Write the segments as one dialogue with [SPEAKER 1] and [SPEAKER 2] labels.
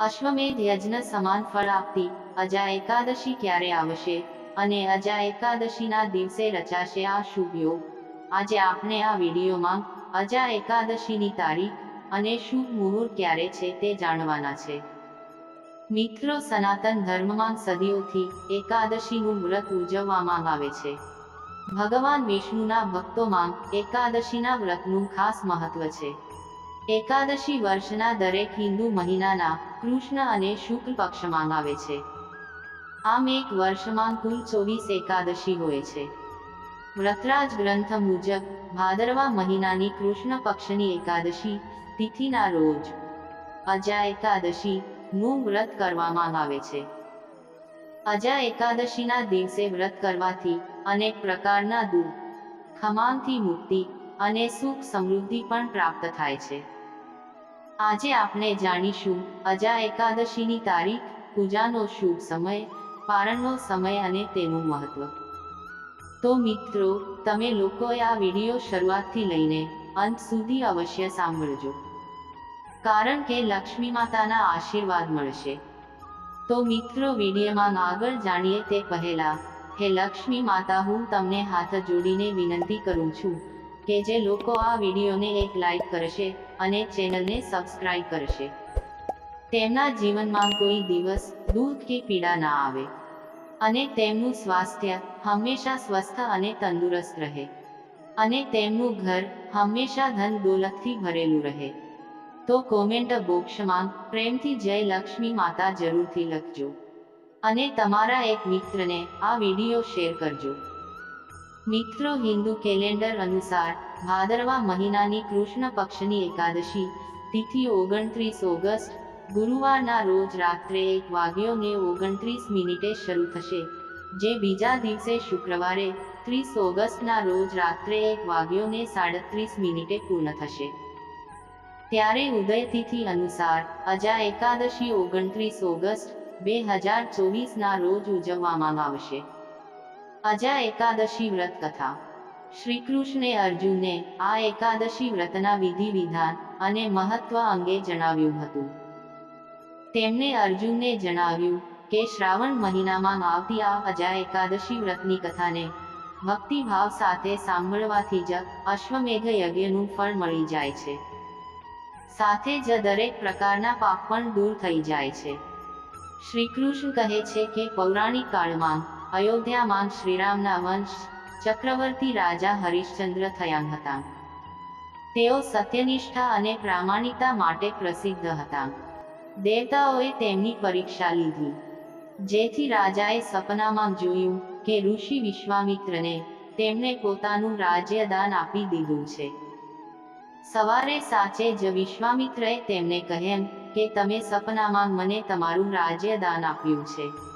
[SPEAKER 1] અશ્વમેધ યજ્ઞ સમાન ફળ આપતી. અજા એકાદશી ક્યારે આવશે? અને અજા એકાદશીના દિવસે રચાશે આ શુભ યોગ. આજે આપણે આ વિડીયોમાં અજા એકાદશીની તારીખ અને શુભ મુહૂર્ત ક્યારે છે તે જાણવાના છે. મિત્રો, સનાતન ધર્મમાં સદીઓથી એકાદશીનું વ્રત ઉજવવામાં આવે છે. ભગવાન વિષ્ણુના ભક્તોમાં એકાદશીના વ્રતનું ખાસ મહત્વ છે. એકાદશી વર્ષના દરેક હિન્દુ મહિનાના કૃષ્ણ અને શુક્લ પક્ષમાં આવે છે. આમ એક વર્ષમાં કુલ ચોવીસ એકાદશી હોય છે. વ્રતરાજ ગ્રંથ મુજબ ભાદરવા મહિનાની કૃષ્ણ પક્ષની એકાદશી તિથિના રોજ અજા એકાદશી નું વ્રત કરવામાં આવે છે. અજા એકાદશીના દિવસે વ્રત કરવાથી અનેક પ્રકારના દુઃખ, ખમાનથી મુક્તિ અને સુખ સમૃદ્ધિ પણ પ્રાપ્ત થાય છે. આજે આપણે જાણીશું, અજા એકાદશીની તારીખ, પૂજાનો શુભ સમય, પારણનો સમય અને તેનું મહત્વ. તો મિત્રો, તમે લોકોએ આ વીડિયો શરૂઆતથી લઈને અંત સુધી અવશ્ય સાંભળજો. કારણ કે લક્ષ્મી માતાના આશીર્વાદ મળશે. તો મિત્રો, વિડીયોમાં આગળ જાણીએ તે પહેલા, હે લક્ષ્મી માતા, હું તમને હાથ જોડીને વિનંતી કરું છું કે જે લોકો આ વિડીયોને એક લાઈક કરશે અને ચેનલને સબસ્ક્રાઇબ કરશે. તેમના જીવનમાં કોઈ દિવસ દુઃખ કે પીડા ના આવે. અને તેમનું સ્વાસ્થ્ય હંમેશા સ્વસ્થ અને તંદુરસ્ત રહે. અને તેમનું ઘર હંમેશા ધન દોલતથી ભરેલું રહે. તો કોમેન્ટ બોક્સમાં પ્રેમથી જય લક્ષ્મી માતા જરૂરથી લખજો. અને તમારા એક મિત્રને આ વીડિયો શેર કરજો. મિત્રો, હિન્દુ કેલેન્ડર અનુસાર ભાદરવા મહિનાની કૃષ્ણ પક્ષની એકાદશી, તિથિ ઓગણત્રીસ ઓગસ્ટ, ગુરુવારના રોજ રાત્રે એક વાગ્યો ને ઓગણત્રીસ મિનિટે શરૂ થશે, જે બીજા દિવસે શુક્રવારે, ત્રીસ ઓગસ્ટના રોજ રાત્રે એક વાગ્યો ને સાડત્રીસ મિનિટે પૂર્ણ થશે. ત્યારે ઉદય તિથિ અનુસાર, અજા એકાદશી ઓગણત્રીસ ઓગસ્ટ, બે હજાર ચોવીસના રોજ ઉજવવામાં આવશે. અજા એકાદશી વ્રત કથા શ્રી કૃષ્ણે અર્જુનને આ એકાદશી વ્રતના વિધિ વિધાન અને મહત્વ અંગે જણાવ્યું હતું. તેમણે અર્જુનને જણાવ્યું કે શ્રાવણ મહિનામાં આવતી આ અજા એકાદશી વ્રતની કથાને ભક્તિભાવ સાથે સાંભળવાથી જ અશ્વમેઘ યજ્ઞનું ફળ મળી જાય છે. સાથે જ દરેક પ્રકારના પાપ પણ દૂર થઈ જાય છે. શ્રી કૃષ્ણ કહે છે કે પૌરાણિક કાળમાં અયોધ્યામાં શ્રીરામના વંશ ચક્રવર્તી રાજા હરિશ્ચંદ્ર થયા હતા. તેઓ સત્યનિષ્ઠા અને પ્રામાણિકતા માટે પ્રસિદ્ધ હતા. દેવતાઓએ તેમની પરીક્ષા લીધી. જેથી રાજાએ સપનામાં જોયું કે ઋષિ વિશ્વામિત્રને તેમણે પોતાનું રાજ્યદાન આપી દીધું છે. સવારે સાચે જ વિશ્વામિત્રએ તેમને કહ્યું કે, તમે સપનામાં મને તમારું રાજ્યદાન આપ્યું છે.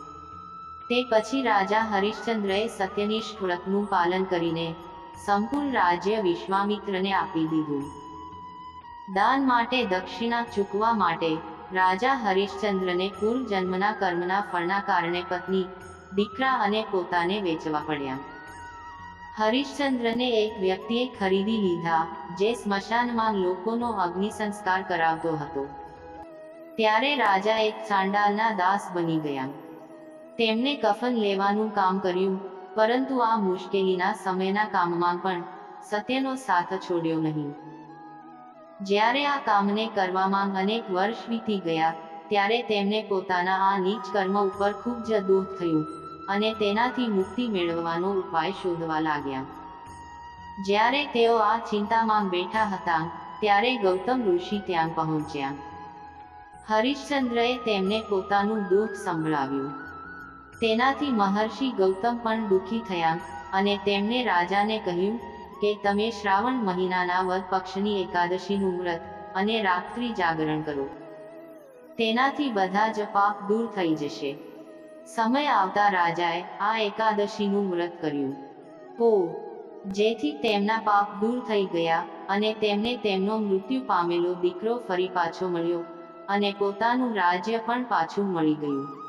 [SPEAKER 1] તે પછી રાજા હરિશ્ચંદ્રએ સત્યનિષ્ઠ વ્રતનું પાલન કરીને સંપૂર્ણ રાજ્ય વિશ્વામિત્રને આપી દીધું. દાન માટે દક્ષિણા ચૂકવા માટે રાજા હરિશ્ચંદ્રને પૂર્વ જન્મના કર્મના ફળના કારણે પત્ની, દીકરા અને પોતાને વેચવા પડ્યા. હરિશ્ચંદ્રને એક વ્યક્તિએ ખરીદી લીધા, જે સ્મશાનમાં લોકોનો અગ્નિ સંસ્કાર કરાવતો હતો. ત્યારે રાજા એક ચાંડાલના દાસ બની ગયા. તેમણે કફન લેવાનું કામ કર્યું, પરંતુ આ મુશ્કેલીના સમયના કામમાં પણ સત્યનો સાથ છોડ્યો નહીં. જ્યારે આ કામને કરવામાં અનેક વર્ષ વીતી ગયા, ત્યારે તેમને પોતાના આ નીચ કર્મ ઉપર ખૂબ જ દુઃખ થયું અને તેનાથી મુક્તિ મેળવવાનો ઉપાય શોધવા લાગ્યા. જ્યારે તેઓ આ ચિંતામાં બેઠા હતા, ત્યારે ગૌતમ ઋષિ ત્યાં પહોંચ્યા. હરિશ્ચંદ્રએ તેમને પોતાનું દુઃખ સંભળાવ્યું. તેનાથી મહર્ષિ ગૌતમ પણ દુઃખી થયા અને તેમણે રાજાને કહ્યું કે, તમે શ્રાવણ મહિનાના વદ પક્ષની એકાદશીનું વ્રત અને રાત્રિ જાગરણ કરો. તેનાથી બધા જ પાપ દૂર થઈ જશે. સમય આવતા રાજાએ આ એકાદશીનું વ્રત કર્યું. ઓ, જેથી તેમના પાપ દૂર થઈ ગયા અને તેમને તેમનો મૃત્યુ પામેલો દીકરો ફરી પાછો મળ્યો અને પોતાનું રાજ્ય પણ પાછું મળી ગયું.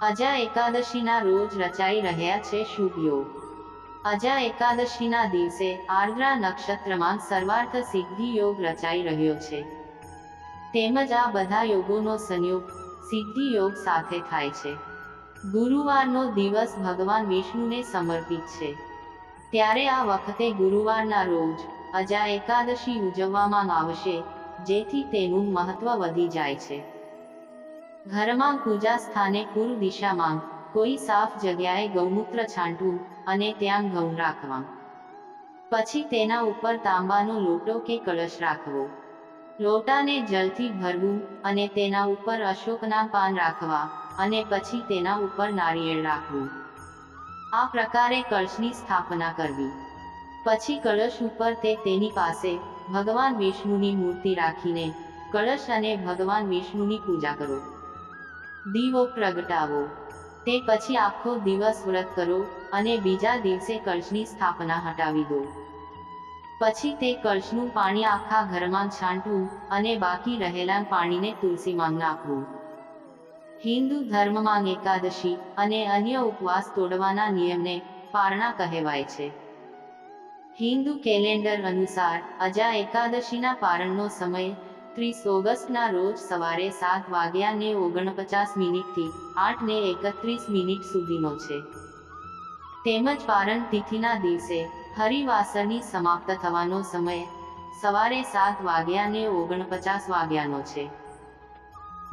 [SPEAKER 1] અજા એકાદશીના રોજ રચાઈ રહ્યા છે શુભ યોગ અજા એકાદશીના દિવસે આર્દ્રા નક્ષત્રમાં સર્વાર્થ સિદ્ધિ યોગ રચાઈ રહ્યો છે. તેમજ આ બધા યોગોનો સંયોગ સિદ્ધિ યોગ સાથે થાય છે. ગુરુવારનો દિવસ ભગવાન વિષ્ણુને સમર્પિત છે. ત્યારે આ વખતે ગુરુવારના રોજ અજા એકાદશી ઉજવવામાં આવશે, જેથી તેનું મહત્વ વધી જાય છે. ઘરમાં પૂજા સ્થાને પૂર્વ દિશામાં, કોઈ સાફ જગ્યાએ ગૌમૂત્ર છાંટવું અને ત્યાં ઘઉં રાખવા. પછી તેના ઉપર તાંબાનો લોટો કે કળશ રાખવો. લોટાને જલથી ભરવું અને તેના ઉપર અશોકના પાન રાખવા અને પછી તેના ઉપર નારિયેળ રાખવું. આ પ્રકારે કળશની સ્થાપના કરવી. પછી કળશ ઉપર તે તેની પાસે ભગવાન વિષ્ણુની મૂર્તિ રાખીને કળશ અને ભગવાન વિષ્ણુની પૂજા કરો. દીવો પ્રગટાવો. તે પછી આખો દિવસ વ્રત કરો અને બીજા દિવસે કળશની સ્થાપના હટાવી દો. પછી તે કળશનું પાણી આખા ઘરમાં છાંટવું અને બાકી રહેલા પાણીને તુલસીમાં નાખવું. હિન્દુ ધર્મમાં એકાદશી અને અન્ય ઉપવાસ તોડવાના નિયમને પારણા કહેવાય છે. હિન્દુ કેલેન્ડર અનુસાર, અજા એકાદશીના પારણનો સમય ત્રીસ ઓગસ્ટના રોજ સવારે સાત વાગ્યા ને ઓગણપચાસ મિનિટથી આઠ ને એકત્રીસ મિનિટ સુધીનો છે. તેમજ પારણ તિથિના દિવસે હરિવાસરની સમાપ્ત થવાનો સમય સવારે સાત વાગ્યા ને ઓગણપચાસ વાગ્યાનો છે.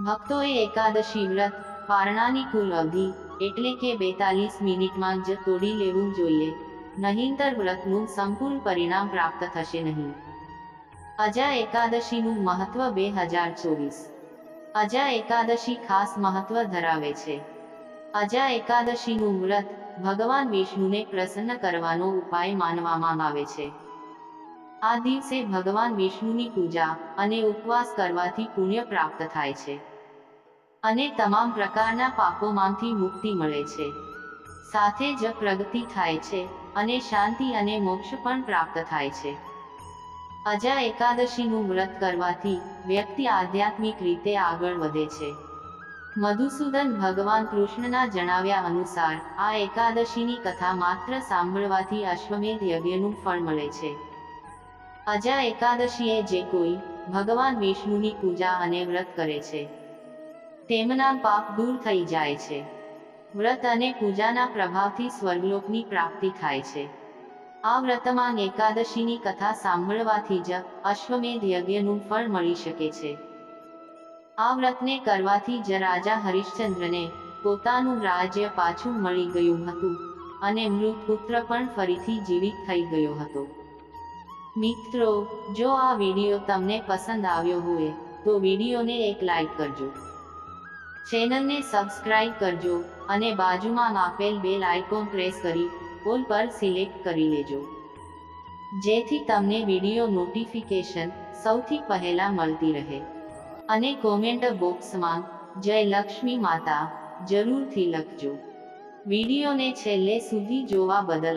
[SPEAKER 1] ભક્તોએ એકાદશી વ્રત, પારણાની કુલ અવધિ એટલે કે બેતાલીસ મિનિટમાં જ તોડી લેવું જોઈએ. નહીંતર વ્રતનું સંપૂર્ણ પરિણામ પ્રાપ્ત થશે નહીં. અજા એકાદશીનું મહત્વ બે હજાર ચોવીસ. અજા એકાદશી ખાસ મહત્વ ધરાવે છે. અજા એકાદશીનું વ્રત ભગવાન વિષ્ણુને પ્રસન્ન કરવાનો ઉપાય માનવામાં આવે છે. આ દિવસે ભગવાન વિષ્ણુની પૂજા અને ઉપવાસ કરવાથી પુણ્ય પ્રાપ્ત થાય છે. અને તમામ પ્રકારના પાપોમાંથી મુક્તિ મળે છે. સાથે જ પ્રગતિ થાય છે અને શાંતિ અને મોક્ષ પણ પ્રાપ્ત થાય છે. અજા એકાદશીનું વ્રત કરવાથી વ્યક્તિ આધ્યાત્મિક રીતે આગળ વધે છે. મધુસૂદન ભગવાન કૃષ્ણના જણાવ્યા અનુસાર, આ એકાદશીની કથા માત્ર સાંભળવાથી અશ્વમેધ યજ્ઞનું ફળ મળે છે. અજા એકાદશીએ જે કોઈ ભગવાન વિષ્ણુની પૂજા અને વ્રત કરે છે, તેમના પાપ દૂર થઈ જાય છે. વ્રત અને પૂજાના પ્રભાવથી સ્વર્ગલોકની પ્રાપ્તિ થાય છે. આ વ્રતમાં એકાદશીની કથા સાંભળવાથી જ અશ્વમેધ યજ્ઞનું ફળ મળી શકે છે. આ વ્રતને કરવાથી જ રાજા હરિશ્ચંદ્રને પોતાનું રાજ્ય પાછું મળી ગયું હતું અને મૃત પુત્ર પણ ફરીથી જીવિત થઈ ગયો હતો. મિત્રો, જો આ વીડિયો તમને પસંદ આવ્યો હોય, તો વિડીયોને એક લાઈક કરજો. ચેનલને સબસ્ક્રાઇબ કરજો અને બાજુમાં આપેલ બેલ આઇકોન પ્રેસ કરી ઓલ પર સિલેક્ટ કરી લેજો. જેથી તમને વીડિયો નોટિફિકેશન સૌથી પહેલા મળતી રહે. અને કોમેન્ટ બોક્સમાં, જય લક્ષ્મી માતા, જરૂરથી લખજો. વિડીયોને છેલ્લે સુધી જોવા બદલ